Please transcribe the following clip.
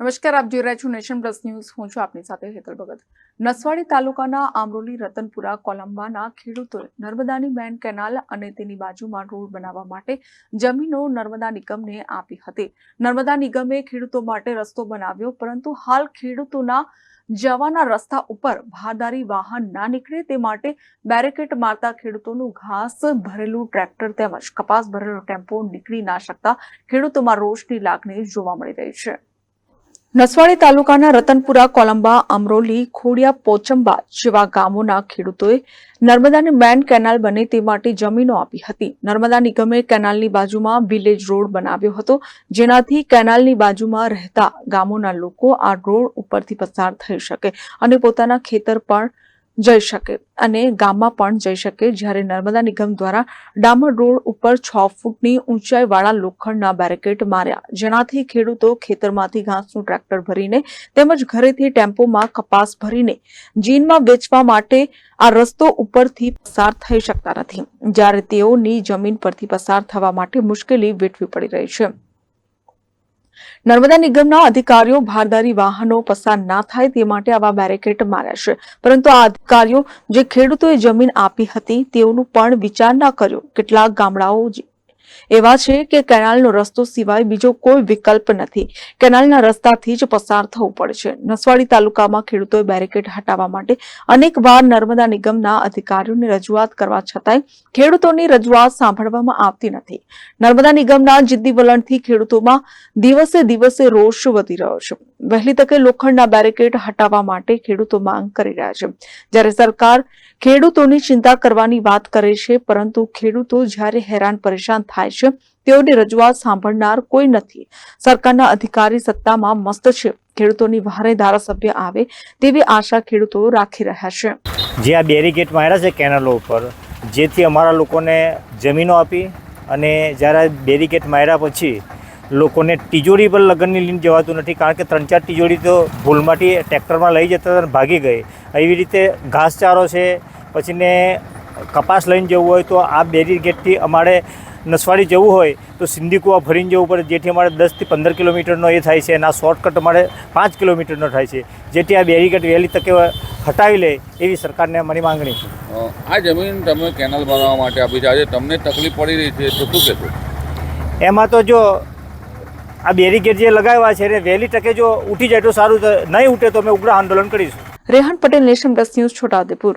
નમસ્કાર, આપ જોઈ રહ્યા છો નેશન પ્લસ ન્યૂઝ. હું છું આપની સાથે હેતલ ભગત. નસવાડી તાલુકાના આમરોલી, રતનપુરા, કોલંબાના ખેડૂતોએ નર્મદાની મેન કેનાલ અને તેની બાજુમાં રોડ બનાવવા માટે જમીનો નર્મદા નિગમને આપી હતી. નર્મદા નિગમે ખેડૂતો માટે રસ્તો બનાવ્યો, પરંતુ હાલ ખેડૂતોના જવાના રસ્તા ઉપર ભારદારી વાહન ના નીકળે તે માટે બેરેકેટ મારતા ખેડૂતોનું ઘાસ ભરેલું ટ્રેક્ટર તેમજ કપાસ ભરેલો ટેમ્પો નીકળી ના શકતા ખેડૂતોમાં રોષની લાગણી જોવા મળી રહી છે. નસવાડી તાલુકાના રતનપુરા, કોલંબા, અમરોલી, ખોડિયા, પોચંબા જેવા ગામોના ખેડૂતોએ નર્મદાની મેન કેનાલ બને તે માટે જમીનો આપી હતી. નર્મદા નિગમે કેનાલની બાજુમાં વિલેજ રોડ બનાવ્યો હતો, જેનાથી કેનાલની બાજુમાં રહેતા ગામોના લોકો આ રોડ ઉપરથી પસાર થઈ શકે અને પોતાના ખેતર પણ જઈ શકે અને ગામમાં પણ જઈ શકે જ્યારે નર્મદા નિગમ દ્વારા ડામર રોડ ઉપર છ ફૂટની ઊંચાઈવાળા લોખંડના બેરિકેડ માર્યા. જેનાથી ખેડૂતો ખેતરમાંથી ઘાસનું ટ્રેક્ટર ભરીને તેમજ ઘરેથી ટેમ્પોમાં કપાસ ભરીને જીનમાં વેચવા માટે આ રસ્તો ઉપરથી પસાર થઈ શકતા નથી. જ્યારે તેઓની જમીન પરથી પસાર થવા માટે મુશ્કેલી વેઠવી પડી રહી છે. નર્મદા નિગમના અધિકારીઓ ભારદારી વાહનો પસાર ના થાય તે માટે આવા બેરિકેડ માર્યા છે. પરંતુ આ અધિકારીઓ જે ખેડૂતોએ જમીન આપી હતી તેઓનું પણ વિચાર ના કર્યો. કેટલાક ગામડાઓ એવા છે કે કેનાલનો રસ્તો સિવાય બીજો કોઈ વિકલ્પ નથી. કેનાલના રસ્તાથી જ પસાર થવું પડશે નસવાડી તાલુકામાં ખેડૂતોએ બેરિકેડ હટાવવા માટે અનેક વાર નર્મદા નિગમના અધિકારીઓને રજૂઆત કરવા છતાંય ખેડૂતોની રજૂઆત સાંભળવામાં આવતી નથી. નર્મદા નિગમના જિદ્દી વલણથી ખેડૂતોમાં દિવસે દિવસે રોષ વધી રહ્યો છે. વહેલી તકે લોખંડના બેરિકેડ હટાવવા માટે ખેડૂતો માંગ કરી રહ્યા છે. જ્યારે સરકાર ખેડૂતોની ચિંતા કરવાની વાત કરે છે, પરંતુ ખેડૂતો જ્યારે હેરાન પરેશાન થાય છે. તેઓની રજૂઆત સાંભળનાર કોઈ નથી. સરકારના અધિકારી સત્તામાં મસ્ત છે. ખેડૂતોની ભારે ધારાસભ્ય આવે તેવી આશા ખેડૂતો રાખી રહ્યા છે. જે આ બેરીગેટ માર્યા છે કેનલો ઉપર, જેથી અમારા લોકોને જમીનો આપી અને જ્યારે બેરીગેટ માર્યા પછી લોકોને તિજોરી પર લગ્નની લઈને જવાતું નથી, કારણ કે ત્રણ ચાર તિજોરી તો ભૂલમાંથી ટ્રેક્ટરમાં લઈ જતા ભાગી ગઈ. એવી રીતે ઘાસચારો છે, પછીને કપાસ લઈને જવું હોય તો આ બેરીગેટથી અમારે નસવાડી જવું હોય તો સિંધી કુવા ફરીને જવું પડે જેથી અમારે દસથી પંદર કિલોમીટરનો એ થાય છે અને આ શોર્ટકટ અમારે પાંચ કિલોમીટરનો થાય છે. જેથી આ બેરીકેટ વહેલી તકે હટાવી લે એવી સરકારને અમારી માંગણી છે. આ જમીન તમે કેનાલ બનાવવા માટે આપી છે. આજે તમને તકલીફ પડી રહી છે તો શું કહેશો? એમાં તો જો આ બેરીકેટ જે લગાવ્યા છે એને વહેલી તકે જો ઉઠી જાય તો સારું તો નહીં ઉઠે તો અમે ઉગ્ર આંદોલન કરીશું. Rehan Patel Nation Plus News Chhota Udepur.